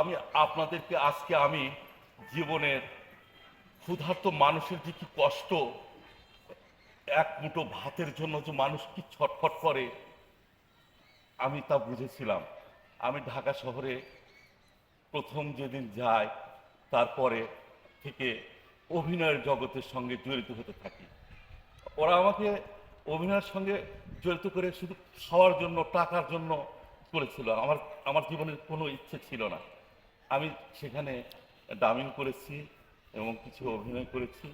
আমি আপনাদেরকে আজকে আমি জীবনের ক্ষুধার্ত মানুষের যে কি কষ্ট, এক মুঠো ভাতের জন্য যে মানুষ কি ছটফট করে, আমি তা বুঝেছিলাম। আমি ঢাকা শহরে প্রথম যেদিন যাই, তারপরে থেকে অভিনয়ের জগতের সঙ্গে জড়িত হতে থাকি। ওরা আমাকে অভিনয়ের সঙ্গে জড়িত করে শুধু খাওয়ার জন্য, টাকার জন্য করেছিল। আমার আমার জীবনের কোনো ইচ্ছে ছিল না। আমি সেখানে ডামিং করেছি এবং কিছু অভিনয় করেছি।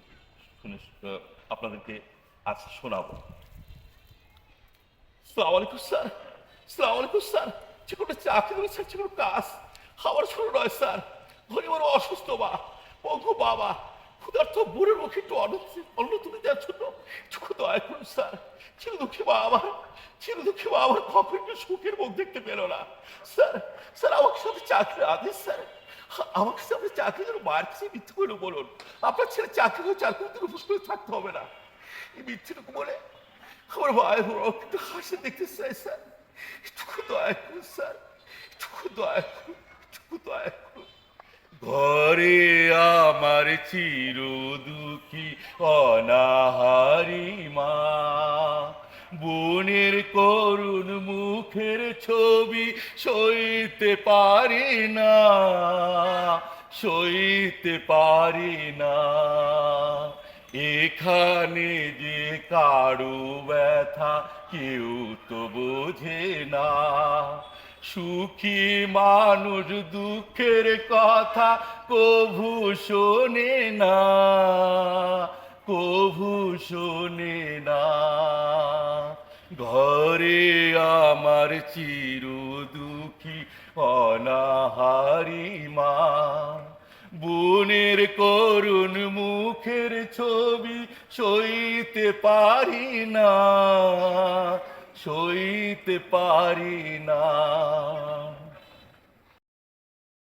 শুনে আপনাদেরকে আজ শোনাবো। সালাম আলাইকুম, স্যার। সালাম আলাইকুম, স্যার। চাকরি স্যার কাজ। আমার ছোট নয়, স্যার। ঘরে অসুস্থ মা, পঙ্গু বাবা ক্ষুধার্থ বুড়ের মুখে একটু অন্ন তুলে দেওয়ার জন্য দয়া করুন, স্যার। চির দুঃখী আমার, চির দুঃখী মা আমার সুখের মুখ দেখতে পেল না। স্যার স্যার আদেশ, স্যার। আমাকে চাকরি মিথ্যে করে বলুন। আপনার ছেলে চাকরি উপোস করে থাকতে হবে না। এই মিথ্যেটুকু বলে আমার বড় একটু হাসি দেখতে চাই, স্যার। একটু দয়া করুন, স্যার। একটু দয়া করুন একটু দয়া করুন। ঘরে আমার চির দুঃখী অনাহারি মা। বোনের করুণ মুখের ছবি সইতে পারি না, সইতে পারি না। এখানে যে কারু ব্যথা কেউ তো বোঝে না। সুখী মানুষ দুঃখের কথা কভু শোনে না, কভু শোনে না। ঘরে আমার চির দুঃখী, অনাহারি মা। বোনের করুণ মুখের ছবি সইতে পারি না, সইতে পারি না।